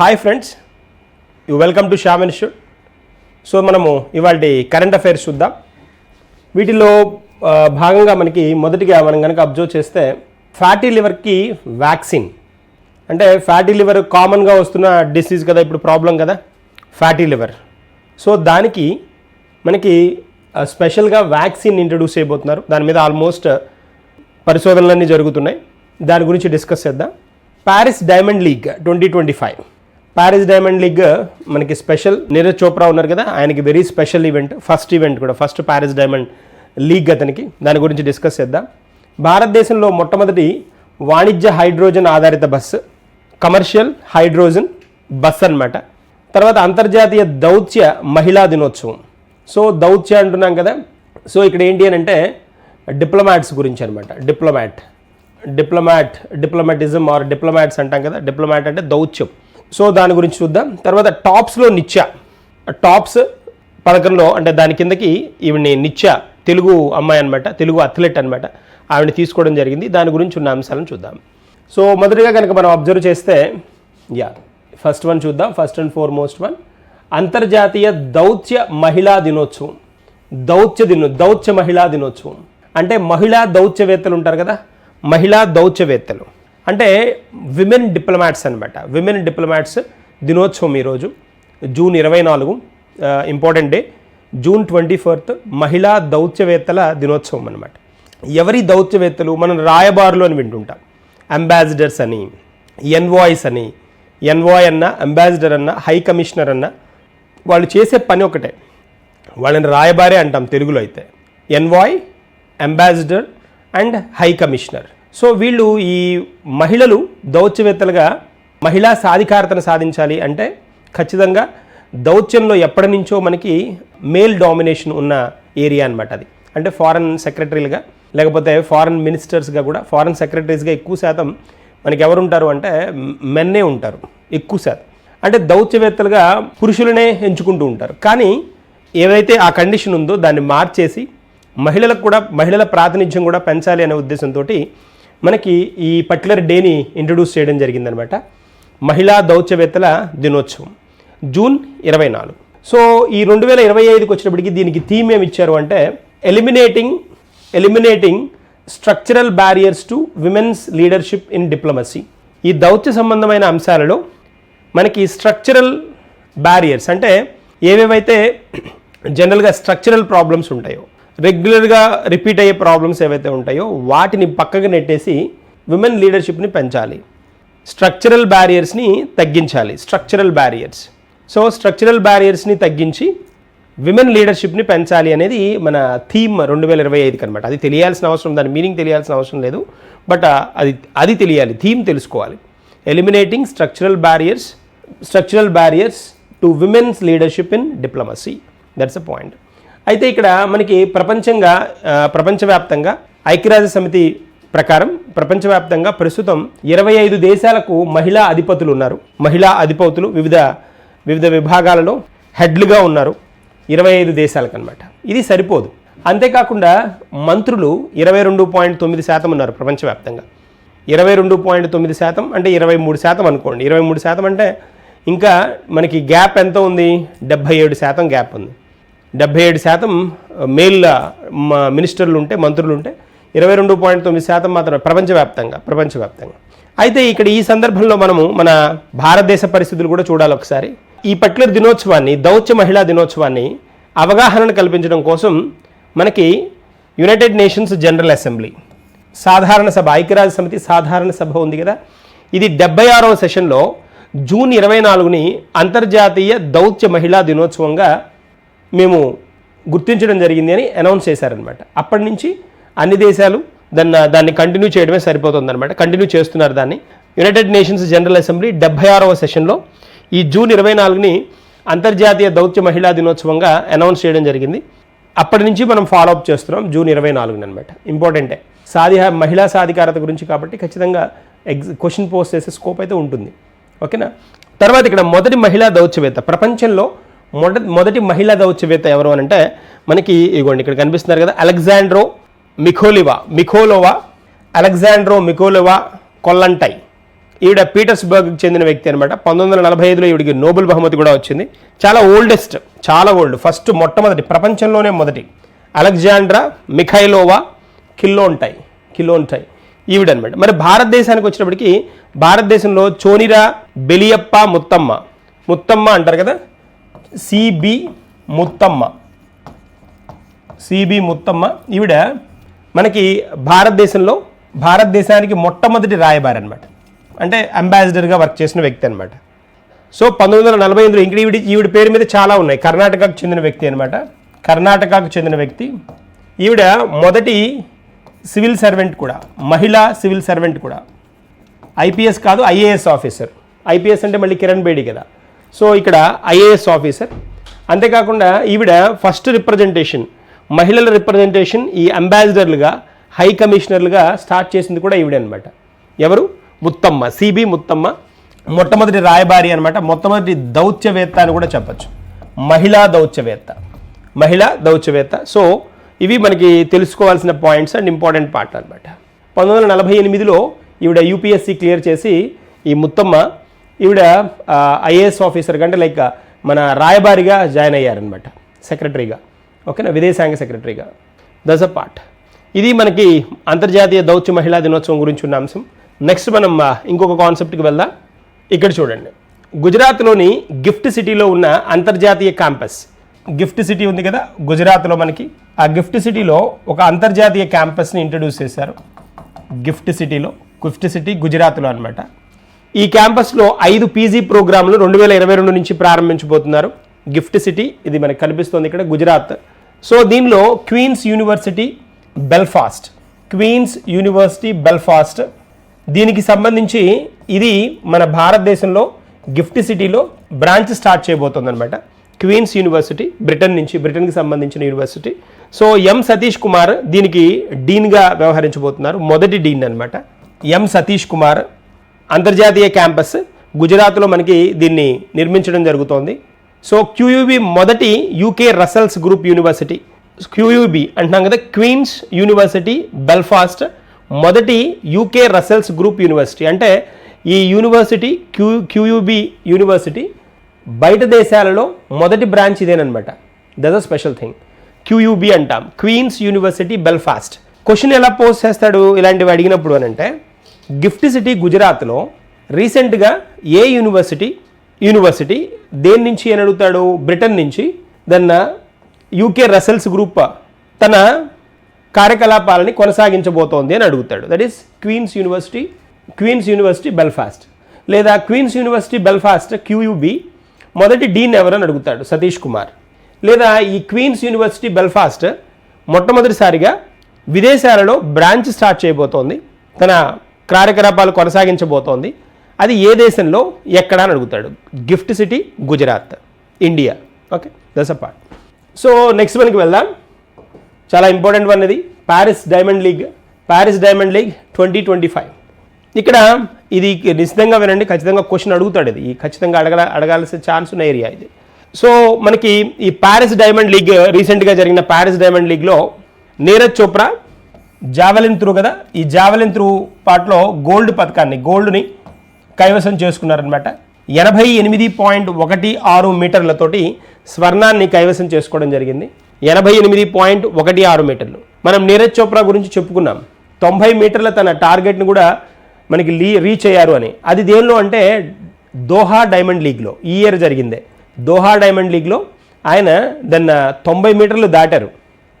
Hi friends you welcome to Shyam institute so మనము ఇవాళ current affairs చూద్దాం. వీటిలో భాగంగా మనకి మొదటిగా మనం కనుక అబ్జర్వ్ చేస్తే ఫ్యాటీ లివర్కి వ్యాక్సిన్ అంటే ఫ్యాటీ లివర్ కామన్గా వస్తున్న డిసీజ్ కదా ఇప్పుడు ప్రాబ్లం కదా? ఫ్యాటీ లివర్ సో దానికి మనకి స్పెషల్గా వ్యాక్సిన్ ఇంట్రడ్యూస్ చేయబోతున్నారు. దాని మీద ఆల్మోస్ట్ పరిశోధనలన్నీ జరుగుతున్నాయి. దాని గురించి డిస్కస్ చేద్దాం. Paris Diamond League twenty twenty five Paris Diamond League మనకి స్పెషల్ నీరజ్ చోప్రా ఉన్నారు కదా ఆయనకి very special event first event కూడా ఫస్ట్ ప్యారిస్ డైమండ్ లీగ్ అతనికి. దాని గురించి డిస్కస్ చేద్దాం. భారతదేశంలో మొట్టమొదటి వాణిజ్య హైడ్రోజన్ ఆధారిత బస్సు కమర్షియల్ హైడ్రోజన్ బస్ అన్నమాట. తర్వాత అంతర్జాతీయ దౌత్య మహిళా దినోత్సవం. సో దౌత్య అంటున్నాం కదా. సో ఇక్కడ ఏంటి అని అంటే డిప్లొమాట్స్ గురించి అనమాట diplomat diplomat diplomatism or diplomats అంటాం కదా. డిప్లొమాట్ అంటే దౌత్యం. సో దాని గురించి చూద్దాం. తర్వాత టాప్స్లో నిత్య. టాప్స్ పథకంలో అంటే దాని కిందకి ఈవిడ్ని నిత్య తెలుగు అమ్మాయి అనమాట తెలుగు అథ్లెట్ అనమాట ఆవిడని తీసుకోవడం జరిగింది. దాని గురించి ఉన్న అంశాలను చూద్దాం. సో మొదటిగా కనుక మనం అబ్జర్వ్ చేస్తే యా ఫస్ట్ వన్ చూద్దాం. First and foremost one అంతర్జాతీయ దౌత్య మహిళా దినోత్సవం. దౌత్య దినో దౌత్య మహిళా దినోత్సవం. అంటే మహిళా దౌత్యవేత్తలు ఉంటారు కదా మహిళా దౌత్యవేత్తలు. అంటే విమెన్ డిప్లొమాట్స్ అనమాట విమెన్ డిప్లొమాట్స్ దినోత్సవం ఈరోజు జూన్ ఇరవై నాలుగు important day June twenty fourth మహిళా దౌత్యవేత్తల దినోత్సవం అనమాట ఎవరి దౌత్యవేత్తలు? మనం రాయబారులు అని వింటుంటాం. అంబాసిడర్స్ అని ఎన్వాయిస్ అని ఎన్వాయ్ అన్న అంబాసిడర్ అన్న హై కమిషనర్ అన్న వాళ్ళు చేసే పని ఒకటే. వాళ్ళని రాయబారే అంటాం తెలుగులో అయితే. Envoy ambassador and high commissioner so వీళ్ళు ఈ మహిళలు దౌత్యవేత్తలుగా మహిళా సాధికారతను సాధించాలి అంటే ఖచ్చితంగా దౌత్యంలో ఎప్పటి నుంచో మనకి మేల్ డామినేషన్ ఉన్న ఏరియా అనమాట అది. అంటే ఫారెన్ సెక్రటరీలుగా లేకపోతే ఫారెన్ మినిస్టర్స్గా కూడా ఫారెన్ సెక్రటరీస్గా ఎక్కువ శాతం మనకి ఎవరు ఉంటారు అంటే మెన్నే ఉంటారు ఎక్కువ శాతం. అంటే దౌత్యవేత్తలుగా పురుషులనే ఎంచుకుంటూ ఉంటారు. కానీ ఏదైతే ఆ కండిషన్ ఉందో దాన్ని మార్చేసి మహిళలకు కూడా మహిళల ప్రాతినిధ్యం కూడా పెంచాలి అనే ఉద్దేశంతో మనకి ఈ పర్టికులర్ డేని ఇంట్రడ్యూస్ చేయడం జరిగిందనమాట. మహిళా దౌత్యవేత్తల దినోత్సవం జూన్ ఇరవై నాలుగు సో ఈ రెండు వేల ఇరవై ఐదుకి వచ్చినప్పటికి దీనికి థీమ్ ఏమి ఇచ్చారు అంటే eliminating eliminating structural barriers to women's leadership in diplomacy ఈ దౌత్య సంబంధమైన అంశాలలో మనకి స్ట్రక్చరల్ బ్యారియర్స్ అంటే ఏవేవైతే జనరల్గా స్ట్రక్చరల్ ప్రాబ్లమ్స్ ఉంటాయో రెగ్యులర్గా రిపీట్ అయ్యే ప్రాబ్లమ్స్ ఏవైతే ఉంటాయో వాటిని పక్కకు నెట్టేసి విమెన్ లీడర్షిప్ని పెంచాలి. స్ట్రక్చరల్ బ్యారియర్స్ని తగ్గించాలి. Structural barriers. సో స్ట్రక్చరల్ బ్యారియర్స్ని తగ్గించి విమెన్ లీడర్షిప్ని పెంచాలి అనేది మన థీమ్ రెండు వేల ఇరవై ఐదుకి అనమాట అది తెలియాల్సిన అవసరం దాని మీనింగ్ తెలియాల్సిన అవసరం లేదు. బట్ అది అది తెలియాలి. థీమ్ తెలుసుకోవాలి. Eliminating structural barriers structural barriers to women's leadership in diplomacy. That's a point అయితే ఇక్కడ మనకి ప్రపంచంగా ప్రపంచవ్యాప్తంగా ఐక్యరాజ్య సమితి ప్రకారం ప్రపంచవ్యాప్తంగా ప్రస్తుతం ఇరవై ఐదు దేశాలకు మహిళా అధిపతులు ఉన్నారు. మహిళా అధిపతులు వివిధ వివిధ విభాగాలలో హెడ్లుగా ఉన్నారు. ఇరవై ఐదు దేశాలకు అనమాట ఇది సరిపోదు. అంతేకాకుండా మంత్రులు ఇరవై రెండు పాయింట్ తొమ్మిది శాతం ఉన్నారు ప్రపంచవ్యాప్తంగా. ఇరవై రెండు పాయింట్ తొమ్మిది శాతం అంటే ఇరవై మూడు శాతం అనుకోండి. ఇరవై మూడు శాతం అంటే ఇంకా మనకి గ్యాప్ ఎంత ఉంది? డెబ్భై ఏడు శాతం గ్యాప్ ఉంది. డెబ్బై ఏడు శాతం మేల్ మినిస్టర్లు ఉంటే మంత్రులు ఉంటే ఇరవై రెండు పాయింట్ తొమ్మిది శాతం మాత్రమే ప్రపంచవ్యాప్తంగా ప్రపంచవ్యాప్తంగా. అయితే ఇక్కడ ఈ సందర్భంలో మనము మన భారతదేశ పరిస్థితులు కూడా చూడాలి ఒకసారి. ఈ పర్టికులర్ దినోత్సవాన్ని దౌత్య మహిళా దినోత్సవాన్ని అవగాహనను కల్పించడం కోసం మనకి యునైటెడ్ నేషన్స్ జనరల్ అసెంబ్లీ సాధారణ సభ ఐక్యరాజ్య సమితి సాధారణ సభ ఉంది కదా. ఇది డెబ్బై ఆరవ సెషన్లో జూన్ ఇరవై నాలుగుని అంతర్జాతీయ దౌత్య మహిళా దినోత్సవంగా మేము గుర్తించడం జరిగింది అని అనౌన్స్ చేశారనమాట అప్పటి నుంచి అన్ని దేశాలు దాన్ని దాన్ని కంటిన్యూ చేయడమే సరిపోతుందన్నమాట. కంటిన్యూ చేస్తున్నారు దాన్ని. యునైటెడ్ నేషన్స్ జనరల్ అసెంబ్లీ డెబ్బై ఆరవ సెషన్లో ఈ జూన్ ఇరవై నాలుగుని అంతర్జాతీయ దౌత్య మహిళా దినోత్సవంగా అనౌన్స్ చేయడం జరిగింది. అప్పటి నుంచి మనం ఫాలో అప్ చేస్తున్నాం జూన్ ఇరవై నాలుగున అనమాట ఇంపార్టెంటే సాధి మహిళా సాధికారత గురించి కాబట్టి ఖచ్చితంగా ఎగ్జ్ క్వశ్చన్ పోస్ట్ చేసే స్కోప్ అయితే ఉంటుంది. ఓకేనా తర్వాత ఇక్కడ మొదటి మహిళా దౌత్యవేత్త. ప్రపంచంలో మొదటి మొదటి మహిళా దౌత్యవేత్త ఎవరు అని అంటే మనకి ఇగోండి ఇక్కడ కనిపిస్తున్నారు కదా అలెగ్జాండ్రో మిఖోలివా మిఖోలోవా అలెగ్జాండ్రో మిఖోలివా కొల్లంటై. ఈవిడ పీటర్స్బర్గ్కి చెందిన వ్యక్తి అనమాట పంతొమ్మిది వందల నలభై ఐదులో ఈవిడికి నోబెల్ బహుమతి కూడా వచ్చింది. చాలా ఓల్డెస్ట్ చాలా ఓల్డ్ ఫస్ట్ మొట్టమొదటి ప్రపంచంలోనే మొదటి అలెగ్జాండ్రా మిఖైలోవా కిలోంటై కిలోంటై ఈవిడనమాట మరి భారతదేశానికి వచ్చినప్పటికీ భారతదేశంలో చోనిరా బెలియప్ప ముత్తమ్మ ముత్తమ్మ అంటారు కదా సిబి ముత్తమ్మ. సిబి ముత్తమ్మ. ఈవిడ మనకి భారతదేశంలో భారతదేశానికి మొట్టమొదటి రాయబారి అనమాట అంటే అంబాసిడర్గా వర్క్ చేసిన వ్యక్తి అనమాట సో పంతొమ్మిది వందల నలభై ఎనిమిదిలో ఇంకా ఈవిడ ఈవిడ పేరు మీద చాలా ఉన్నాయి. కర్ణాటకకు చెందిన వ్యక్తి అనమాట కర్ణాటకకు చెందిన వ్యక్తి. ఈవిడ మొదటి సివిల్ సర్వెంట్ కూడా మహిళా సివిల్ సర్వెంట్ కూడా. ఐపీఎస్ కాదు ఐఏఎస్ ఆఫీసర్. ఐపీఎస్ అంటే మళ్ళీ కిరణ్ బేడి కదా. సో ఇక్కడ ఐఏఎస్ ఆఫీసర్. అంతేకాకుండా ఈవిడ ఫస్ట్ రిప్రజెంటేషన్ మహిళల రిప్రజెంటేషన్ ఈ అంబాసిడర్లుగా హై కమిషనర్లుగా స్టార్ట్ చేసింది కూడా ఈవిడే అనమాట ఎవరు? Muthamma C B Muthamma. మొట్టమొదటి రాయబారి అనమాట మొట్టమొదటి దౌత్యవేత్త అని కూడా చెప్పచ్చు. మహిళా దౌత్యవేత్త. మహిళా దౌత్యవేత్త. సో ఇవి మనకి తెలుసుకోవాల్సిన పాయింట్స్ అండ్ ఇంపార్టెంట్ పార్ట్ అనమాట పంతొమ్మిది వందల నలభై ఎనిమిదిలో ఈవిడ యూపీఎస్సీ క్లియర్ చేసి ఈ ముత్తమ్మ ఈవిడ ఐఏఎస్ ఆఫీసర్ అంటే లైక్ మన రాయబారిగా జాయిన్ అయ్యారనమాట సెక్రటరీగా. ఓకేనా? విదేశాంగ సెక్రటరీగా. దస్ అ పార్ట్ ఇది మనకి అంతర్జాతీయ దౌత్య మహిళా దినోత్సవం గురించి ఉన్న అంశం. నెక్స్ట్ మనం ఇంకొక కాన్సెప్ట్కి వెళ్దాం. ఇక్కడ చూడండి. గుజరాత్లోని గిఫ్ట్ సిటీలో ఉన్న అంతర్జాతీయ క్యాంపస్. గిఫ్ట్ సిటీ ఉంది కదా గుజరాత్లో మనకి. ఆ గిఫ్ట్ సిటీలో ఒక అంతర్జాతీయ క్యాంపస్ని ఇంట్రడ్యూస్ చేశారు. గిఫ్ట్ సిటీలో గిఫ్ట్ సిటీ గుజరాత్లో అన్నమాట. ఈ క్యాంపస్లో ఐదు పీజీ ప్రోగ్రాంలు రెండు వేల ఇరవై రెండు నుంచి ప్రారంభించబోతున్నారు. గిఫ్ట్ సిటీ ఇది మనకు కనిపిస్తోంది ఇక్కడ గుజరాత్. సో దీనిలో Queen's University Belfast Queen's University Belfast. దీనికి సంబంధించి ఇది మన భారతదేశంలో గిఫ్ట్ సిటీలో బ్రాంచ్ స్టార్ట్ చేయబోతుందనమాట క్వీన్స్ యూనివర్సిటీ బ్రిటన్ నుంచి బ్రిటన్కి సంబంధించిన university. So M Satish Kumar దీనికి డీన్గా వ్యవహరించబోతున్నారు మొదటి డీన్ అనమాట ఎం సతీష్ కుమార్ అంతర్జాతీయ క్యాంపస్ గుజరాత్లో మనకి దీన్ని నిర్మించడం జరుగుతోంది. సో క్యూయూబి మొదటి UK Russell Group university QUB అంటున్నాం కదా క్వీన్స్ యూనివర్సిటీ బెల్ఫాస్ట్ మొదటి యూకే రసల్స్ గ్రూప్ యూనివర్సిటీ. అంటే ఈ యూనివర్సిటీ క్యూ క్యూయూబి యూనివర్సిటీ బయట దేశాలలో మొదటి branch ఇదేనమాట that a special thing QUB అంటాం. Queen's University Belfast. క్వశ్చన్ ఎలా పోస్ట్ చేస్తాడు ఇలాంటివి అడిగినప్పుడు అని అంటే గిఫ్ట్ సిటీ గుజరాత్లో రీసెంట్గా ఏ యూనివర్సిటీ యూనివర్సిటీ దేని నుంచి అని అడుగుతాడు? బ్రిటన్ నుంచి. దన్న యూకే రసెల్స్ గ్రూప్ తన కార్యకలాపాలని కొనసాగించబోతోంది అని అడుగుతాడు. That is Queen's University Queen's University Belfast లేదా క్వీన్స్ యూనివర్సిటీ బెల్ఫాస్ట్ క్యూయూబి మొదటి డీన్ ఎవరని అడుగుతాడు? సతీష్ కుమార్. లేదా ఈ క్వీన్స్ యూనివర్సిటీ బెల్ఫాస్ట్ మొట్టమొదటిసారిగా విదేశాలలో బ్రాంచ్ స్టార్ట్ చేయబోతోంది. తన కార్యకలాపాలు కొనసాగించబోతోంది. అది ఏ దేశంలో ఎక్కడ అని అడుగుతాడు. GIFT city Gujarat India. Okay that's a part. So next వన్కి వెళ్దాం. చాలా ఇంపార్టెంట్ వన్ ఇది. Paris Diamond League Paris Diamond League twenty twenty five. ఇక్కడ ఇది నిశ్చితంగా వినండి ఖచ్చితంగా క్వశ్చన్ అడుగుతాడు ఇది. ఖచ్చితంగా అడగల అడగాల్సిన ఛాన్స్ ఉన్న ఏరియా ఇది. సో మనకి ఈ ప్యారిస్ డైమండ్ లీగ్ రీసెంట్గా జరిగిన ప్యారిస్ డైమండ్ లీగ్లో నీరజ్ చోప్రా జావెలిన్ త్రూ కదా? ఈ జావెలిన్ త్రూ పాటలో గోల్డ్ పథకాన్ని గోల్డ్ని కైవసం చేసుకున్నారనమాట ఎనభై ఎనిమిది పాయింట్ ఒకటి ఆరు మీటర్లతోటి స్వర్ణాన్ని కైవసం చేసుకోవడం జరిగింది. ఎనభై ఎనిమిది పాయింట్ ఒకటి ఆరు మీటర్లు. మనం నీరజ్ చోప్రా గురించి చెప్పుకున్నాం. తొంభై మీటర్ల తన టార్గెట్ని కూడా మనకి లీ రీచ్ అయ్యారు అని. అది దేనిలో అంటే దోహా డైమండ్ లీగ్లో ఈ ఇయర్ జరిగిందే. దోహా డైమండ్ లీగ్లో ఆయన దాన్ని తొంభై మీటర్లు దాటారు.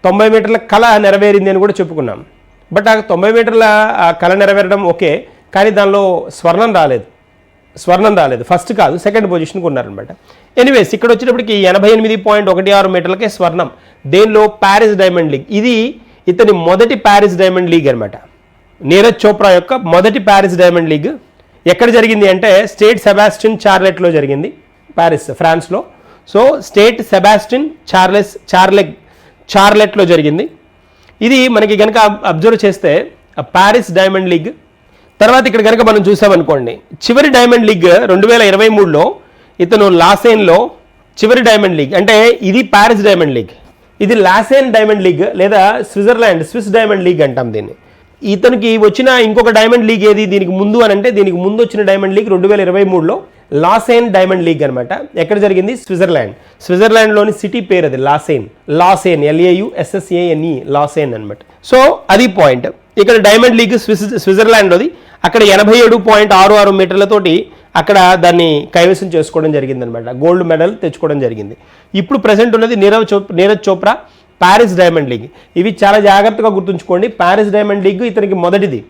తొంభై మీటర్ల కళ నెరవేరింది అని కూడా చెప్పుకున్నాం. బట్ ఆ తొంభై మీటర్ల కళ నెరవేరడం ఓకే కానీ దానిలో స్వర్ణం రాలేదు. స్వర్ణం రాలేదు. ఫస్ట్ కాదు సెకండ్ పొజిషన్కి ఉన్నారనమాట ఎనీవేస్ ఇక్కడ వచ్చేటప్పటికి ఎనభై ఎనిమిది పాయింట్ ఒకటి ఆరు మీటర్లకే స్వర్ణం. దేనిలో? Paris Diamond League. ఇది ఇతని మొదటి ప్యారిస్ డైమండ్ లీగ్ అనమాట నీరజ్ చోప్రా యొక్క మొదటి ప్యారిస్ డైమండ్ లీగ్. ఎక్కడ జరిగింది అంటే స్టేట్ సెబాస్టిన్ చార్లెట్లో జరిగింది ప్యారిస్ ఫ్రాన్స్లో. సో స్టేట్ సెబాస్టిన్ చార్లెస్ చార్లెగ్ చార్లెట్లో జరిగింది. ఇది మనకి కనుక అబ్జర్వ్ చేస్తే ప్యారిస్ డైమండ్ లీగ్ తర్వాత ఇక్కడ కనుక మనం చూసామనుకోండి చివరి డైమండ్ లీగ్ రెండు వేల ఇరవై మూడులో ఇతను లాసేన్లో చివరి డైమండ్ లీగ్ అంటే ఇది ప్యారిస్ డైమండ్ లీగ్. ఇది లాసేన్ డైమండ్ లీగ్ లేదా స్విట్జర్లాండ్ స్విస్ డైమండ్ లీగ్ అంటాం దీన్ని. ఇతనికి వచ్చిన ఇంకొక డైమండ్ లీగ్ ఏది? దీనికి ముందు అని అంటే దీనికి ముందు వచ్చిన డైమండ్ లీగ్ రెండు వేల ఇరవై మూడులో. లాసేన్ డైమండ్ లీగ్ అనమాట ఎక్కడ జరిగింది? స్విట్జర్లాండ్. స్విట్జర్లాండ్లోని సిటీ పేరు అది లాసేన్. లాసేన్ ఎల్ఏయు ఎస్ఎస్ఏఎన్ఈ లాసేన్ అనమాట సో అది పాయింట్. ఇక్కడ డైమండ్ లీగ్ స్విస్ స్విట్జర్లాండ్లోది. అక్కడ ఎనభై ఏడు పాయింట్ ఆరు ఆరు మీటర్లతోటి అక్కడ దాన్ని కైవసం చేసుకోవడం జరిగిందనమాట గోల్డ్ మెడల్ తెచ్చుకోవడం జరిగింది. ఇప్పుడు ప్రజెంట్ ఉన్నది Nirav chop Neeraj Chopra Paris Diamond League. ఇవి చాలా జాగ్రత్తగా గుర్తుంచుకోండి. ప్యారిస్ డైమండ్ లీగ్ ఇతనికి మొదటిది.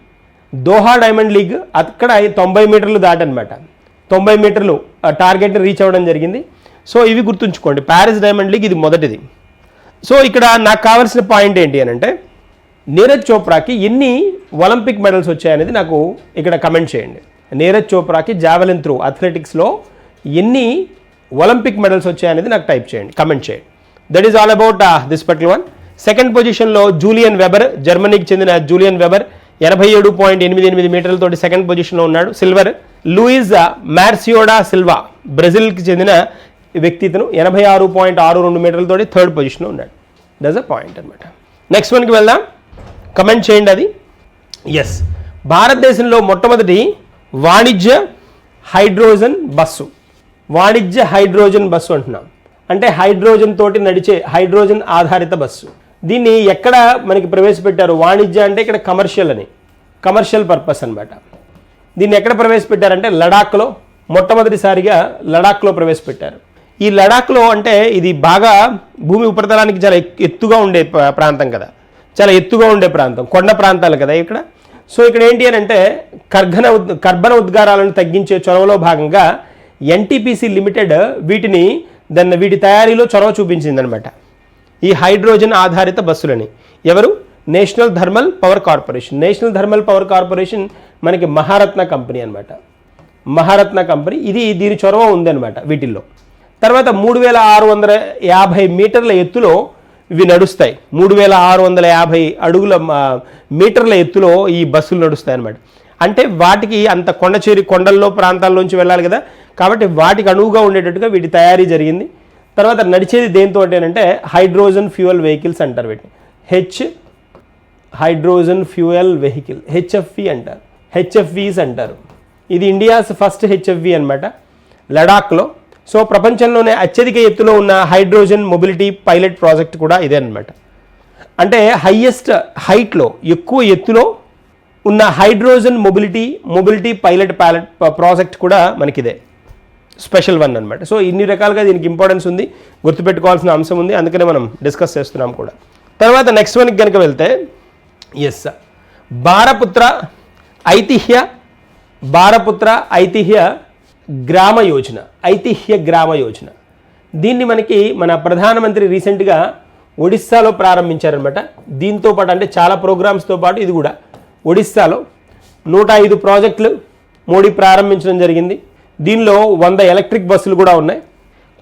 దోహా డైమండ్ లీగ్ అక్కడ తొంభై మీటర్లు దాటనమాట తొంభై మీటర్లు టార్గెట్ని రీచ్ అవ్వడం జరిగింది. సో ఇవి గుర్తుంచుకోండి. ప్యారిస్ డైమండ్ లీగ్ ఇది మొదటిది. సో ఇక్కడ నాకు కావాల్సిన పాయింట్ ఏంటి అని అంటే నీరజ్ చోప్రాకి ఎన్ని ఒలింపిక్ మెడల్స్ వచ్చాయనేది నాకు ఇక్కడ కమెంట్ చేయండి. నీరజ్ చోప్రాకి జావెలిన్ త్రూ అథ్లెటిక్స్లో ఎన్ని ఒలింపిక్ మెడల్స్ వచ్చాయనేది నాకు టైప్ చేయండి. కమెంట్ చేయండి. That is all about this particular one second పొజిషన్లో జూలియన్ వెబర్ జర్మనీకి చెందిన జూలియన్ వెబర్ ఎనభై ఏడు పాయింట్ ఎనిమిది ఎనిమిది మీటర్లతోటి సెకండ్ పొజిషన్లో ఉన్నాడు. Silver Luiz Mauricio da Silva బ్రెజిల్కి చెందిన వ్యక్తి ఇతను. ఎనభై ఆరు పాయింట్ ఆరు రెండు మీటర్లతోటి థర్డ్ పొజిషన్లో ఉన్నాడు. దస్ అ పాయింట్ అనమాట నెక్స్ట్ వన్కి వెళ్దాం. కమెంట్ చేయండి అది. ఎస్ భారతదేశంలో మొట్టమొదటి వాణిజ్య హైడ్రోజన్ బస్సు. వాణిజ్య హైడ్రోజన్ బస్సు అంటున్నాం. అంటే హైడ్రోజన్ తోటి నడిచే హైడ్రోజన్ ఆధారిత బస్సు. దీన్ని ఎక్కడ మనకి ప్రవేశపెట్టారు? వాణిజ్య అంటే ఇక్కడ కమర్షియల్ అని. కమర్షియల్ పర్పస్ అనమాట దీన్ని ఎక్కడ ప్రవేశపెట్టారంటే లడాఖ్లో మొట్టమొదటిసారిగా లడాఖ్లో ప్రవేశపెట్టారు. ఈ లడాఖ్లో అంటే ఇది బాగా భూమి ఉపరితలానికి చాలా ఎత్తుగా ఉండే ప్రాంతం కదా. చాలా ఎత్తుగా ఉండే ప్రాంతం కొండ ప్రాంతాలు కదా ఇక్కడ. సో ఇక్కడ ఏంటి అని అంటే కర్ఘన ఉద్ కర్బన ఉద్గారాలను తగ్గించే చొరవలో భాగంగా ఎన్టీపీసీ లిమిటెడ్ వీటిని దాన్ని వీటి తయారీలో చొరవ చూపించిందనమాట. ఈ హైడ్రోజన్ ఆధారిత బస్సులని. ఎవరు? National thermal power corporation. National thermal power corporation మనకి మహారత్న కంపెనీ అనమాట మహారత్న కంపెనీ ఇది దీని చొరవ ఉందన్నమాట వీటిల్లో. తర్వాత మూడు వేల ఆరు వందల యాభై మీటర్ల ఎత్తులో ఇవి నడుస్తాయి. మూడు వేల ఆరు వందల యాభై అడుగుల మీటర్ల ఎత్తులో ఈ బస్సులు నడుస్తాయి అనమాట అంటే వాటికి అంత కొండచేరి కొండల్లో ప్రాంతాల్లోంచి వెళ్ళాలి కదా. కాబట్టి వాటికి అనువుగా ఉండేటట్టుగా వీటి తయారీ జరిగింది. తర్వాత నడిచేది దేంతో అంటే హైడ్రోజన్ ఫ్యూయల్ వెహికల్స్ అంటారు వీటిని. H hydrogen fuel vehicle HFE అంటారు. హెచ్ఎఫ్వీస్ అంటారు ఇది ఇండియాస్ ఫస్ట్ హెచ్ఎఫ్వి అనమాట లడాఖ్లో సో ప్రపంచంలోనే అత్యధిక ఎత్తులో ఉన్న హైడ్రోజన్ మొబిలిటీ పైలట్ ప్రాజెక్ట్ కూడా ఇదే అనమాట అంటే హయ్యెస్ట్ హైట్లో ఎక్కువ ఎత్తులో ఉన్న hydrogen mobility mobility pilot pallet project కూడా మనకిదే. స్పెషల్ వన్ అనమాట సో ఇన్ని రకాలుగా దీనికి ఇంపార్టెన్స్ ఉంది. గుర్తుపెట్టుకోవాల్సిన అంశం ఉంది. అందుకనే మనం డిస్కస్ చేస్తున్నాం కూడా. తర్వాత నెక్స్ట్ వన్కి కనుక వెళ్తే ఎస్ బారపుత్ర ఐతిహ్య బారపుత్ర ఐతిహ్య గ్రామ యోజన ఐతిహ్య గ్రామ యోజన. దీన్ని మనకి మన ప్రధానమంత్రి రీసెంట్గా ఒడిస్సాలో ప్రారంభించారనమాట దీంతో పాటు అంటే చాలా ప్రోగ్రామ్స్తో పాటు ఇది కూడా. ఒడిస్సాలో నూట ఐదు ప్రాజెక్టులు మోడీ ప్రారంభించడం జరిగింది. దీనిలో వంద ఎలక్ట్రిక్ బస్సులు కూడా ఉన్నాయి.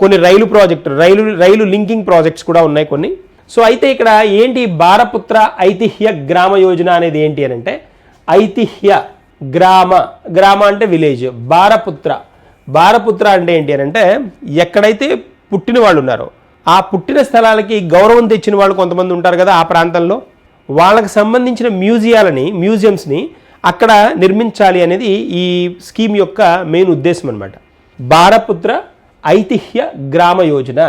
కొన్ని rail project rail rail linking projects కూడా ఉన్నాయి కొన్ని. సో అయితే ఇక్కడ ఏంటి బారపుత్ర ఐతిహ్య గ్రామ యోజన అనేది ఏంటి అని అంటే ఐతిహ్య గ్రామ గ్రామ అంటే విలేజ్ బారపుత్ర. బారపుత్ర అంటే ఏంటి అని అంటే ఎక్కడైతే పుట్టిన వాళ్ళు ఉన్నారో ఆ పుట్టిన స్థలాలకి గౌరవం తెచ్చిన వాళ్ళు కొంతమంది ఉంటారు కదా ఆ ప్రాంతంలో. వాళ్ళకి సంబంధించిన మ్యూజియాలని మ్యూజియంస్ని అక్కడ నిర్మించాలి అనేది ఈ స్కీమ్ యొక్క మెయిన్ ఉద్దేశం అనమాట బారపుత్ర ఐతిహ్య గ్రామ యోజన.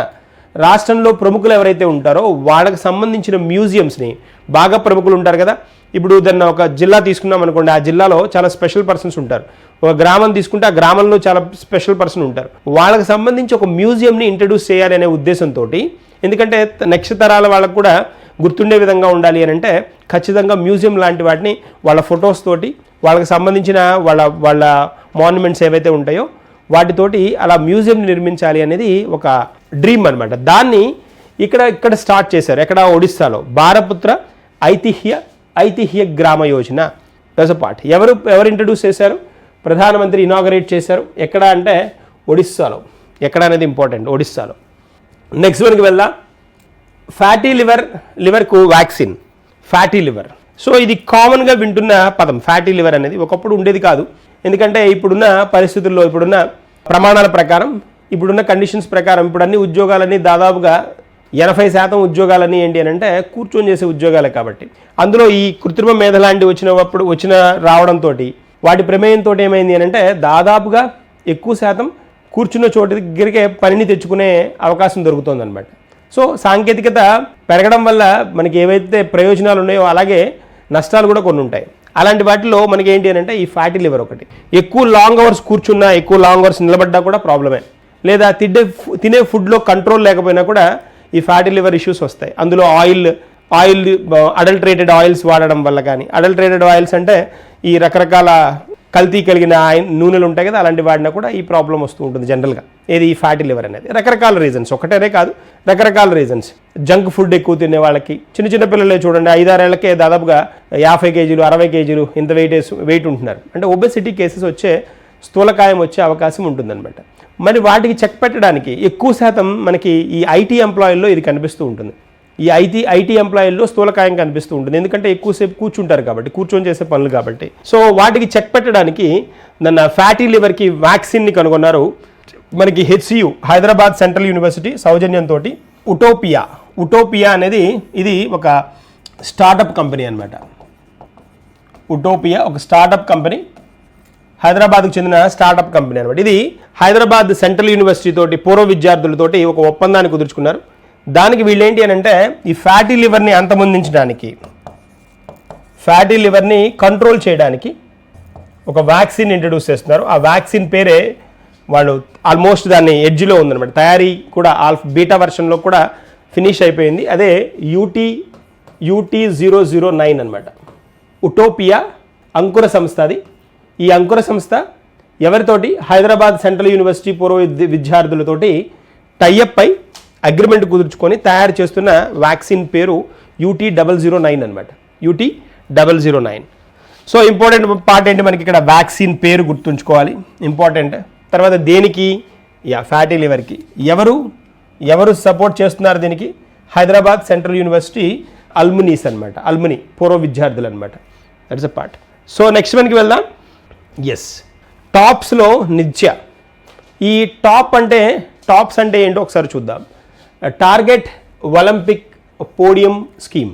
రాష్ట్రంలో ప్రముఖులు ఎవరైతే ఉంటారో వాళ్ళకి సంబంధించిన మ్యూజియంస్ని బాగా ప్రముఖులు ఉంటారు కదా. ఇప్పుడు దాన్ని ఒక జిల్లా తీసుకున్నాం అనుకోండి ఆ జిల్లాలో చాలా స్పెషల్ పర్సన్స్ ఉంటారు. ఒక గ్రామం తీసుకుంటే ఆ గ్రామంలో చాలా స్పెషల్ పర్సన్ ఉంటారు. వాళ్ళకి సంబంధించి ఒక మ్యూజియంని ఇంట్రడ్యూస్ చేయాలి అనే ఉద్దేశంతో ఎందుకంటే నెక్స్ట్ తరాల వాళ్ళకు కూడా గుర్తుండే విధంగా ఉండాలి అని అంటే ఖచ్చితంగా మ్యూజియం లాంటి వాటిని వాళ్ళ ఫొటోస్ తోటి వాళ్ళకి సంబంధించిన వాళ్ళ వాళ్ళ మాన్యుమెంట్స్ ఏవైతే ఉంటాయో వాటితోటి అలా మ్యూజియం నిర్మించాలి అనేది ఒక డ్రీమ్ అనమాట దాన్ని ఇక్కడ ఇక్కడ స్టార్ట్ చేశారు. ఎక్కడ? ఒడిస్సాలో. బారపుత్ర ఐతిహ్య ఐతిహ్య గ్రామ యోజన. దస్ పార్ట్ ఎవరు ఎవరు ఇంట్రడ్యూస్ చేశారు? ప్రధానమంత్రి ఇనాగరేట్ చేశారు. ఎక్కడ అంటే ఒడిస్సాలో. ఎక్కడ అనేది ఇంపార్టెంట్ ఒడిస్సాలో. నెక్స్ట్ వన్కి వెళ్దాం. ఫ్యాటీ లివర్ లివర్కు వ్యాక్సిన్ ఫ్యాటీ లివర్ సో ఇది కామన్గా వింటున్న పదం. ఫ్యాటీ లివర్ అనేది ఒకప్పుడు ఉండేది కాదు. ఎందుకంటే ఇప్పుడున్న పరిస్థితుల్లో ఇప్పుడున్న ప్రమాణాల ప్రకారం ఇప్పుడున్న కండిషన్స్ ప్రకారం ఇప్పుడు అన్ని ఉద్యోగాలన్నీ దాదాపుగా ఎనభై శాతం ఉద్యోగాలన్నీ ఏంటి అని అంటే కూర్చొని చేసే ఉద్యోగాలే కాబట్టి. అందులో ఈ కృత్రిమ మేధ లాంటి వచ్చినప్పుడు వచ్చిన రావడంతో వాటి ప్రమేయంతో ఏమైంది అని అంటే దాదాపుగా ఎక్కువ శాతం కూర్చున్న చోటు దగ్గరికే పనిని తెచ్చుకునే అవకాశం దొరుకుతుందన్నమాట. సో సాంకేతికత పెరగడం వల్ల మనకి ఏవైతే ప్రయోజనాలు ఉన్నాయో అలాగే నష్టాలు కూడా కొన్ని ఉంటాయి అలాంటి వాటిలో మనకి ఏంటి అని అంటే ఈ ఫ్యాటీ లివర్ ఒకటి. ఎక్కువ లాంగ్ అవర్స్ కూర్చున్నా ఎక్కువ లాంగ్ అవర్స్ నిలబడ్డా కూడా ప్రాబ్లమే లేదా తిండే తినే ఫుడ్లో కంట్రోల్ లేకపోయినా కూడా ఈ ఫ్యాటీ లివర్ ఇష్యూస్ వస్తాయి. అందులో ఆయిల్ ఆయిల్ అడల్ట్రేటెడ్ ఆయిల్స్ వాడడం వల్ల కానీ. అడల్ట్రేటెడ్ ఆయిల్స్ అంటే ఈ రకరకాల కల్తీ కలిగిన నూనెలు ఉంటాయి కదా అలాంటి వాడినా కూడా ఈ ప్రాబ్లం వస్తూ ఉంటుంది జనరల్గా ఏది? ఈ ఫ్యాటీ లివర్ అనేది. రకరకాల రీజన్స్ ఒకటేనే కాదు. రకరకాల రీజన్స్ జంక్ ఫుడ్ ఎక్కువ తినే వాళ్ళకి చిన్న చిన్న పిల్లలే చూడండి ఐదారేళ్ళకే దాదాపుగా యాభై కేజీలు అరవై కేజీలు ఇంత వెయిట్ వెయిట్ ఉంటున్నారు. అంటే ఒబెసిటీ కేసెస్ వచ్చే స్థూలకాయం వచ్చే అవకాశం ఉంటుందన్నమాట. మరి వాటికి చెక్ పెట్టడానికి ఎక్కువ శాతం మనకి ఈ ఐటీ ఎంప్లాయీల్లో ఇది కనిపిస్తూ ఉంటుంది. ఈ ఐటీ ఐటీ ఎంప్లాయీల్లో స్థూలకాయం కనిపిస్తూ ఉంటుంది. ఎందుకంటే ఎక్కువసేపు కూర్చుంటారు కాబట్టి కూర్చొని చేసే పనులు కాబట్టి. సో వాటికి చెక్ పెట్టడానికి నన్న ఫ్యాటీ లివర్కి వ్యాక్సిన్ని కనుగొన్నారు. మనకి హెచ్సియు హైదరాబాద్ సెంట్రల్ యూనివర్సిటీ సౌజన్యంతో ఉటోపియా. ఉటోపియా అనేది ఇది ఒక స్టార్టప్ కంపెనీ అనమాట ఉటోపియా ఒక స్టార్టప్ కంపెనీ హైదరాబాద్కు చెందిన స్టార్టప్ కంపెనీ అనమాట ఇది హైదరాబాద్ సెంట్రల్ యూనివర్సిటీ తోటి పూర్వ విద్యార్థులతోటి ఒక ఒప్పందాన్ని కుదుర్చుకున్నారు. దానికి వీళ్ళేంటి అని అంటే ఈ ఫ్యాటీ లివర్ని అంతమొందించడానికి ఫ్యాటీ లివర్ని కంట్రోల్ చేయడానికి ఒక వ్యాక్సిన్ ఇంట్రడ్యూస్ చేస్తున్నారు. ఆ వ్యాక్సిన్ పేరే వాళ్ళు ఆల్మోస్ట్ దాన్ని ఎడ్జ్లో ఉందన్నమాట. తయారీ కూడా ఆల్ఫ్ బీటా వర్షన్లో కూడా ఫినిష్ అయిపోయింది. అదే UT UT zero zero nine అనమాట ఉటోపియా అంకుర సంస్థ అది. ఈ అంకుర సంస్థ ఎవరితోటి? హైదరాబాద్ సెంట్రల్ యూనివర్సిటీ పూర్వ విద్యార్థులతోటి టైఅప్ అయి అగ్రిమెంట్ కుదుర్చుకొని తయారు చేస్తున్న వ్యాక్సిన్ పేరు యూటీ డబల్ జీరో నైన్ అనమాట UT double zero nine so important part ఏంటి? మనకి ఇక్కడ వ్యాక్సిన్ పేరు గుర్తుంచుకోవాలి. ఇంపార్టెంట్ తర్వాత దేనికి? యా ఫ్యాటీ లివర్కి. ఎవరు? ఎవరు సపోర్ట్ చేస్తున్నారు దీనికి? హైదరాబాద్ సెంట్రల్ యూనివర్సిటీ అల్మునీస్ అనమాట అల్ముని పూర్వ విద్యార్థులు అనమాట that's a part so next మనకి వెళ్దాం. ఎస్ టాప్స్లో నిత్య. ఈ టాప్ అంటే టాప్స్ అంటే ఏంటో ఒకసారి చూద్దాం. Target Olympic podium scheme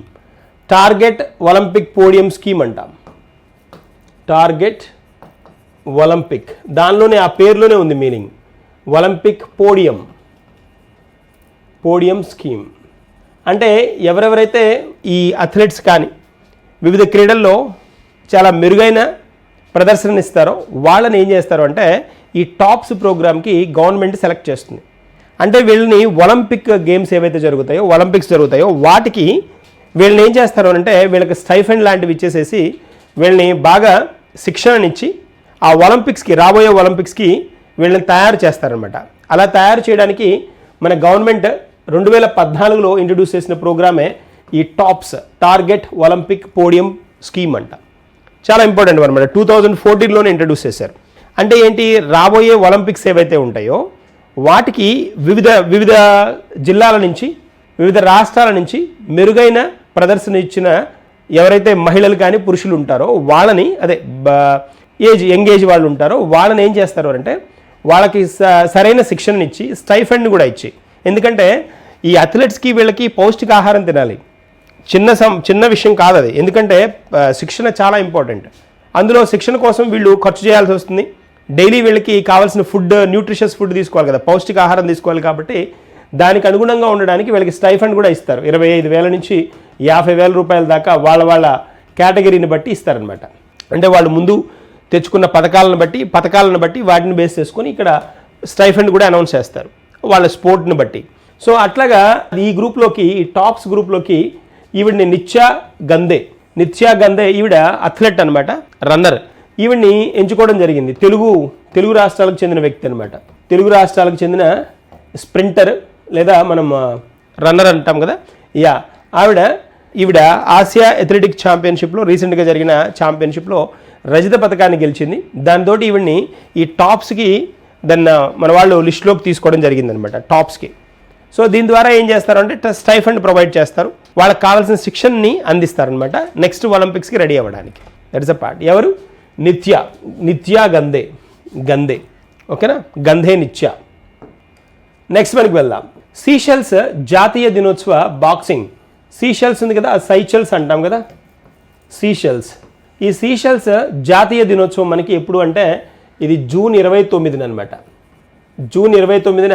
target Olympic podium scheme అంటాం. Target Olympic. దానిలోనే ఆ పేరులోనే ఉంది meaning. Olympic podium. Podium scheme. అంటే ఎవరెవరైతే ఈ అథ్లెట్స్ కానీ వివిధ క్రీడల్లో చాలా మెరుగైన ప్రదర్శన ఇస్తారో వాళ్ళని ఏం చేస్తారు అంటే ఈ టాప్స్ ప్రోగ్రామ్కి గవర్నమెంట్ సెలెక్ట్ చేస్తుంది. అంటే వీళ్ళని ఒలింపిక్ గేమ్స్ ఏవైతే జరుగుతాయో ఒలింపిక్స్ జరుగుతాయో వాటికి వీళ్ళని ఏం చేస్తారు అంటే వీళ్ళకి స్టైఫండ్ లాంటివి ఇచ్చేసేసి వీళ్ళని బాగా శిక్షణనిచ్చి ఆ ఒలింపిక్స్కి రాబోయే ఒలింపిక్స్కి వీళ్ళని తయారు చేస్తారనమాట అలా తయారు చేయడానికి మన గవర్నమెంట్ రెండు వేల పద్నాలుగులో ఇంట్రడ్యూస్ చేసిన ప్రోగ్రామే ఈ TOPS target Olympic podium scheme అంట. చాలా ఇంపార్టెంట్ అనమాట టూ థౌజండ్ ఫోర్టీన్లోనే ఇంట్రడ్యూస్ చేశారు. అంటే ఏంటి? రాబోయే ఒలింపిక్స్ ఏవైతే ఉంటాయో వాటికి వివిధ వివిధ జిల్లాల నుంచి వివిధ రాష్ట్రాల నుంచి మెరుగైన ప్రదర్శన ఇచ్చిన ఎవరైతే మహిళలు కానీ పురుషులు ఉంటారో వాళ్ళని అదే ఏజ్ యంగ్ ఏజ్ వాళ్ళు ఉంటారో వాళ్ళని ఏం చేస్తారు అంటే వాళ్ళకి స- సరైన శిక్షణనిచ్చి స్టైఫండ్ కూడా ఇచ్చి. ఎందుకంటే ఈ అథ్లెట్స్కి వీళ్ళకి పౌష్టికాహారం తినాలి. చిన్న సం చిన్న విషయం కాదు అది. ఎందుకంటే శిక్షణ చాలా ఇంపార్టెంట్. అందులో శిక్షణ కోసం వీళ్ళు ఖర్చు చేయాల్సి వస్తుంది. డైలీ వీళ్ళకి కావాల్సిన ఫుడ్ న్యూట్రిషియస్ ఫుడ్ తీసుకోవాలి కదా. పౌష్టికాహారం తీసుకోవాలి కాబట్టి దానికి అనుగుణంగా ఉండడానికి వీళ్ళకి స్టైఫండ్ కూడా ఇస్తారు. ఇరవై ఐదు వేల నుంచి యాభై వేల రూపాయల దాకా వాళ్ళ వాళ్ళ కేటగిరీని బట్టి ఇస్తారనమాట అంటే వాళ్ళు ముందు తెచ్చుకున్న పథకాలను బట్టి పథకాలను బట్టి వాటిని బేస్ చేసుకొని ఇక్కడ స్టైఫండ్ కూడా అనౌన్స్ చేస్తారు వాళ్ళ స్పోర్ట్ని బట్టి. సో అట్లాగా ఈ గ్రూప్లోకి ఈ టాప్స్ గ్రూప్లోకి ఈవిడ్ని నిత్యా గందే నిత్యా గందే ఈవిడ అథ్లెట్ అనమాట రన్నర్. ఈవిడ్ని ఎంచుకోవడం జరిగింది. తెలుగు తెలుగు రాష్ట్రాలకు చెందిన వ్యక్తి అనమాట తెలుగు రాష్ట్రాలకు చెందిన స్ప్రింటర్ లేదా మనం రన్నర్ అంటాం కదా? యా ఆవిడ ఈవిడ ఆసియా అథ్లెటిక్ ఛాంపియన్షిప్లో రీసెంట్గా జరిగిన ఛాంపియన్షిప్లో రజత పథకాన్ని గెలిచింది. దాంతో ఈవిడ్ని ఈ టాప్స్కి దాన్ని మన వాళ్ళు లిస్టులోకి తీసుకోవడం జరిగిందనమాట టాప్స్కి. సో దీని ద్వారా ఏం చేస్తారంటే స్టైఫండ్ ప్రొవైడ్ చేస్తారు. వాళ్ళకి కావాల్సిన శిక్షణని అందిస్తారనమాట నెక్స్ట్ ఒలింపిక్స్కి రెడీ అవ్వడానికి. That is a part. ఎవరు? నిత్య నిత్య గందే గందే ఓకేనా? గంధే నిత్య. నెక్స్ట్ మనకి వెళ్దాం. సీషెల్స్ జాతీయ దినోత్సవ బాక్సింగ్. సీషెల్స్ ఉంది కదా సైచెల్స్ అంటాం కదా. సీషెల్స్ ఈ సీషెల్స్ జాతీయ దినోత్సవం మనకి ఎప్పుడు అంటే ఇది జూన్ ఇరవై తొమ్మిదిన అనమాట జూన్ ఇరవై తొమ్మిదిన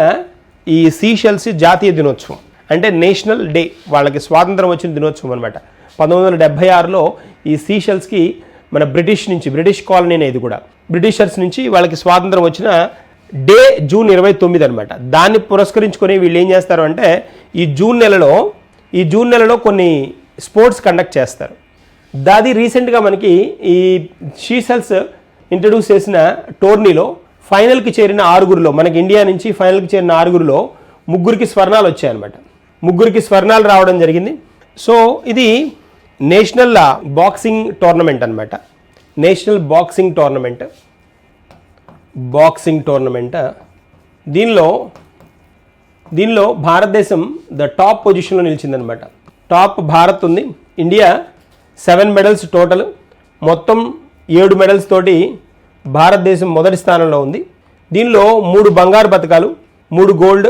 ఈ సీషెల్స్ జాతీయ దినోత్సవం. అంటే నేషనల్ డే వాళ్ళకి స్వాతంత్రం వచ్చిన దినోత్సవం అనమాట పంతొమ్మిది వందల డెబ్బై ఆరులో ఈ సీషెల్స్కి మన బ్రిటిష్ నుంచి బ్రిటిష్ కాలనీ అనేది కూడా బ్రిటిషర్స్ నుంచి వాళ్ళకి స్వాతంత్రం వచ్చిన డే జూన్ ఇరవై తొమ్మిది అనమాట దాన్ని పురస్కరించుకొని వీళ్ళు ఏం చేస్తారు అంటే ఈ జూన్ నెలలో ఈ జూన్ నెలలో కొన్ని స్పోర్ట్స్ కండక్ట్ చేస్తారు. దాది రీసెంట్గా మనకి ఈ షీసెల్స్ ఇంట్రడ్యూస్ చేసిన టోర్నీలో ఫైనల్కి చేరిన ఆరుగురిలో మనకి ఇండియా నుంచి ఫైనల్కి చేరిన ఆరుగురిలో ముగ్గురికి స్వర్ణాలు వచ్చాయన్నమాట. ముగ్గురికి స్వర్ణాలు రావడం జరిగింది. సో ఇది నేషనల్ బాక్సింగ్ టోర్నమెంట్ అనమాట national boxing tournament. Boxing tournament. దీనిలో దీనిలో భారతదేశం ద టాప్ పొజిషన్లో నిలిచిందనమాట టాప్ భారత్ ఉంది. ఇండియా సెవెన్ మెడల్స్ టోటల్ మొత్తం ఏడు మెడల్స్ తోటి భారతదేశం మొదటి స్థానంలో ఉంది. దీనిలో మూడు బంగారు పథకాలు మూడు గోల్డ్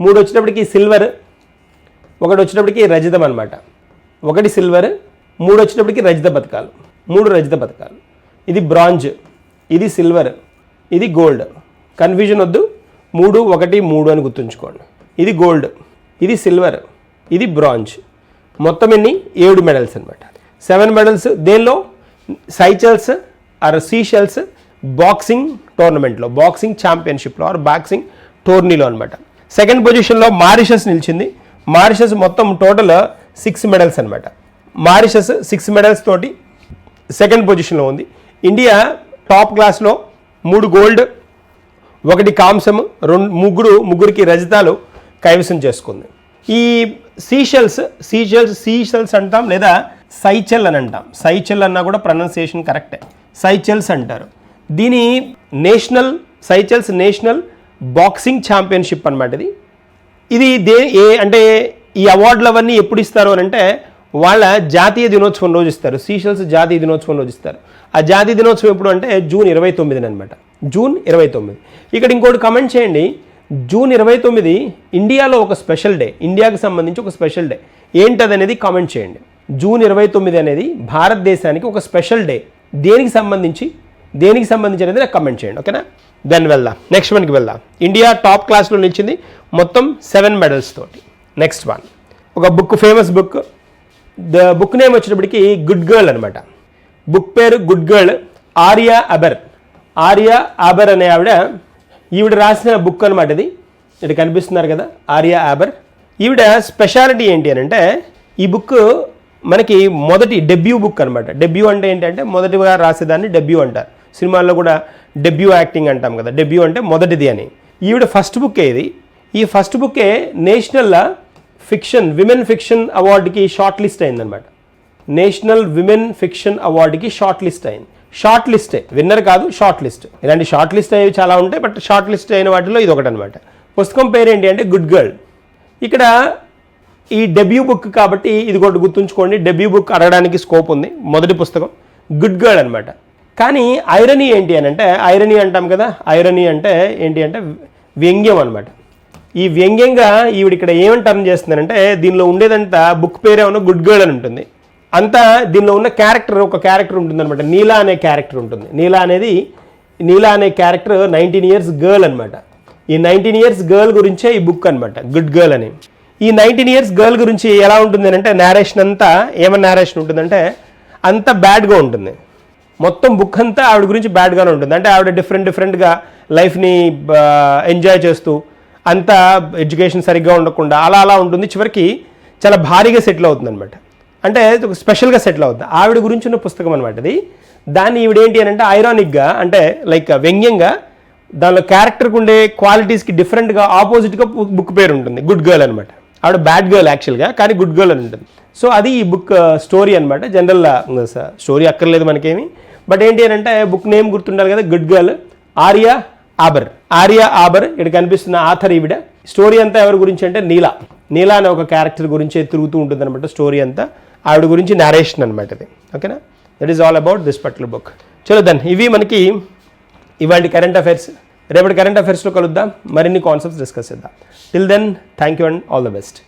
మూడు వచ్చినప్పటికీ సిల్వర్ ఒకటి వచ్చినప్పటికీ రజతం అనమాట ఒకటి సిల్వర్ మూడు వచ్చినప్పటికీ రజత పథకాలు మూడు రజత పథకాలు ఇది బ్రాంజ్ ఇది సిల్వర్ ఇది గోల్డ్ కన్ఫ్యూజన్ వద్దు. మూడు ఒకటి మూడు అని గుర్తుంచుకోండి. ఇది గోల్డ్ ఇది సిల్వర్ ఇది బ్రాంజ్. మొత్తం ఎన్ని? ఏడు మెడల్స్ అనమాట సెవెన్ మెడల్స్ దేనిలో? సైచల్స్ ఆర్ సీషెల్స్ బాక్సింగ్ టోర్నమెంట్లో బాక్సింగ్ ఛాంపియన్షిప్లో ఆర్ బాక్సింగ్ టోర్నీలో అనమాట సెకండ్ పొజిషన్లో మారిషస్ నిలిచింది. మారిషస్ మొత్తం టోటల్ సిక్స్ మెడల్స్ అనమాట మారిషస్ సిక్స్ మెడల్స్ తోటి సెకండ్ పొజిషన్లో ఉంది. ఇండియా టాప్ క్లాస్లో మూడు గోల్డ్ ఒకటి కాంసం రెండు ముగ్గురు ముగ్గురికి రజితాలు కైవసం చేసుకుంది. ఈ సీషెల్స్ సీషెల్స్ సీషెల్స్ అంటాం లేదా సైచెల్ అని అంటాం. సైచెల్ అన్నా కూడా ప్రొనౌన్సియేషన్ కరెక్టే. సైచెల్స్ అంటారు. దీని national Seychelles national boxing championship అనమాట ఇది. ఇది దే ఏ అంటే ఈ అవార్డులు అవన్నీ ఎప్పుడు ఇస్తారు అని అంటే వాళ్ళ జాతీయ దినోత్సవం రోజు ఇస్తారు. సీషెల్స్ జాతీయ దినోత్సవం రోజు ఇస్తారు. ఆ జాతీయ దినోత్సవం ఎప్పుడు అంటే జూన్ ఇరవై తొమ్మిదిన అనమాట జూన్ ఇరవై తొమ్మిది. ఇక్కడ ఇంకోటి కమెంట్ చేయండి. జూన్ ఇరవై తొమ్మిది ఇండియాలో ఒక స్పెషల్ డే ఇండియాకి సంబంధించి ఒక స్పెషల్ డే ఏంటదనేది కామెంట్ చేయండి. జూన్ ఇరవై తొమ్మిది అనేది భారతదేశానికి ఒక స్పెషల్ డే దేనికి సంబంధించి? దేనికి సంబంధించి అనేది నాకు కమెంట్ చేయండి ఓకేనా? దెన్ వెళ్దాం. నెక్స్ట్ వన్కి వెళ్దాం. ఇండియా టాప్ క్లాస్లో నిలిచింది మొత్తం సెవెన్ మెడల్స్ తోటి. నెక్స్ట్ వన్ ఒక book famous book the book name వచ్చేటప్పటికి గుడ్ గర్ల్ అనమాట బుక్ పేరు గుడ్ గర్ల్ ఆర్యా అబర్. ఆర్య ఆబర్ అనే ఆవిడ ఈవిడ రాసిన బుక్ అనమాట ఇది. ఇక్కడ కనిపిస్తున్నారు కదా ఆర్యా ఆబర్. ఈవిడ స్పెషాలిటీ ఏంటి అని అంటే ఈ బుక్ మనకి మొదటి డెబ్యూ బుక్ అనమాట డెబ్యూ అంటే ఏంటంటే మొదటిగా రాసేదాన్ని డెబ్యూ అంటారు. సినిమాల్లో కూడా డెబ్యూ యాక్టింగ్ అంటాం కదా డెబ్యూ అంటే మొదటిది అని. ఈవిడ ఫస్ట్ బుక్కే ఇది. ఈ ఫస్ట్ బుక్కే నేషనల్ ఫిక్షన్ విమెన్ ఫిక్షన్ అవార్డుకి షార్ట్ లిస్ట్ అయిందనమాట నేషనల్ విమెన్ ఫిక్షన్ అవార్డుకి షార్ట్ లిస్ట్ అయింది. షార్ట్ లిస్టే విన్నర్ కాదు షార్ట్ లిస్ట్. ఇలాంటి షార్ట్ లిస్ట్ అయ్యేవి చాలా ఉంటాయి బట్ షార్ట్ లిస్ట్ అయిన వాటిలో ఇది ఒకటి అనమాట పుస్తకం పేరు ఏంటి అంటే గుడ్ గర్ల్. ఇక్కడ ఈ డెబ్యూ బుక్ కాబట్టి ఇది ఒకటి గుర్తుంచుకోండి. డెబ్యూ బుక్ అడగడానికి స్కోప్ ఉంది మొదటి పుస్తకం. గుడ్ గర్ల్ అనమాట. కానీ ఐరనీ ఏంటి అని అంటే ఐరనీ అంటాం కదా ఐరనీ అంటే ఏంటి అంటే వ్యంగ్యం అనమాట. ఈ వ్యంగ్యంగా ఈవిడ ఇక్కడ ఏమని టర్న్ చేస్తుందంటే దీనిలో ఉండేదంతా బుక్ పేరేమన్నా గుడ్ గర్ల్ అని ఉంటుంది. అంతా దీనిలో ఉన్న క్యారెక్టర్ ఒక క్యారెక్టర్ ఉంటుందన్నమాట. నీలా అనే క్యారెక్టర్ ఉంటుంది. నీలా అనేది నీలా అనే క్యారెక్టర్ నైన్టీన్ ఇయర్స్ గర్ల్ అనమాట ఈ నైన్టీన్ ఇయర్స్ గర్ల్ గురించే ఈ బుక్ అనమాట గుడ్ గర్ల్ అని. ఈ నైన్టీన్ ఇయర్స్ గర్ల్ గురించి ఎలా ఉంటుంది అంటే నేరేషన్ అంతా ఏమైనా నేరేషన్ ఉంటుందంటే అంత బ్యాడ్గా ఉంటుంది. మొత్తం బుక్ అంతా ఆవిడ గురించి బ్యాడ్గానే ఉంటుంది. అంటే ఆవిడ డిఫరెంట్ డిఫరెంట్గా లైఫ్ని ఎంజాయ్ చేస్తూ అంతా ఎడ్యుకేషన్ సరిగ్గా ఉండకుండా అలా అలా ఉంటుంది. చివరికి చాలా భారీగా సెటిల్ అవుతుంది అనమాట అంటే ఒక స్పెషల్గా సెటిల్ అవుద్ది. ఆవిడ గురించి ఉన్న పుస్తకం అనమాట అది. దాన్ని ఈవిడ uh, uh, ఏంటి అని అంటే ఐరానిక్గా అంటే లైక్ వ్యంగ్యంగా దానిలో క్యారెక్టర్కి ఉండే క్వాలిటీస్కి డిఫరెంట్గా ఆపోజిట్గా బుక్ పేరు ఉంటుంది. గుడ్ గర్ల్ అనమాట ఆవిడ బ్యాడ్ గర్ల్ యాక్చువల్గా కానీ గుడ్ గర్ల్ అని ఉంటుంది. సో అది ఈ బుక్ స్టోరీ అనమాట జనరల్ స్టోరీ అక్కర్లేదు మనకేమి. బట్ ఏంటి అని అంటే బుక్ నేమ్ గుర్తుండాలి కదా గుడ్ గర్ల్ ఆర్యా ఆబర్. ఆర్యా ఆబర్ ఇక్కడ కనిపిస్తున్న ఆథర్ ఈవిడ. స్టోరీ అంతా ఎవరి గురించి అంటే నీలా. నీలా అనే ఒక క్యారెక్టర్ గురించి తిరుగుతూ ఉంటుంది అనమాట స్టోరీ అంతా. ఆవిడ గురించి నారేషన్ అనమాట ఇది ఓకేనా? That is all about this particular book చలో దెన్ ఇవి మనకి ఇవాళ కరెంట్ అఫైర్స్ రేపటి కరెంట్ అఫైర్స్లో కలుద్దాం. మరిన్ని కాన్సెప్ట్స్ డిస్కస్ చేద్దాం. Till then thank you and all the best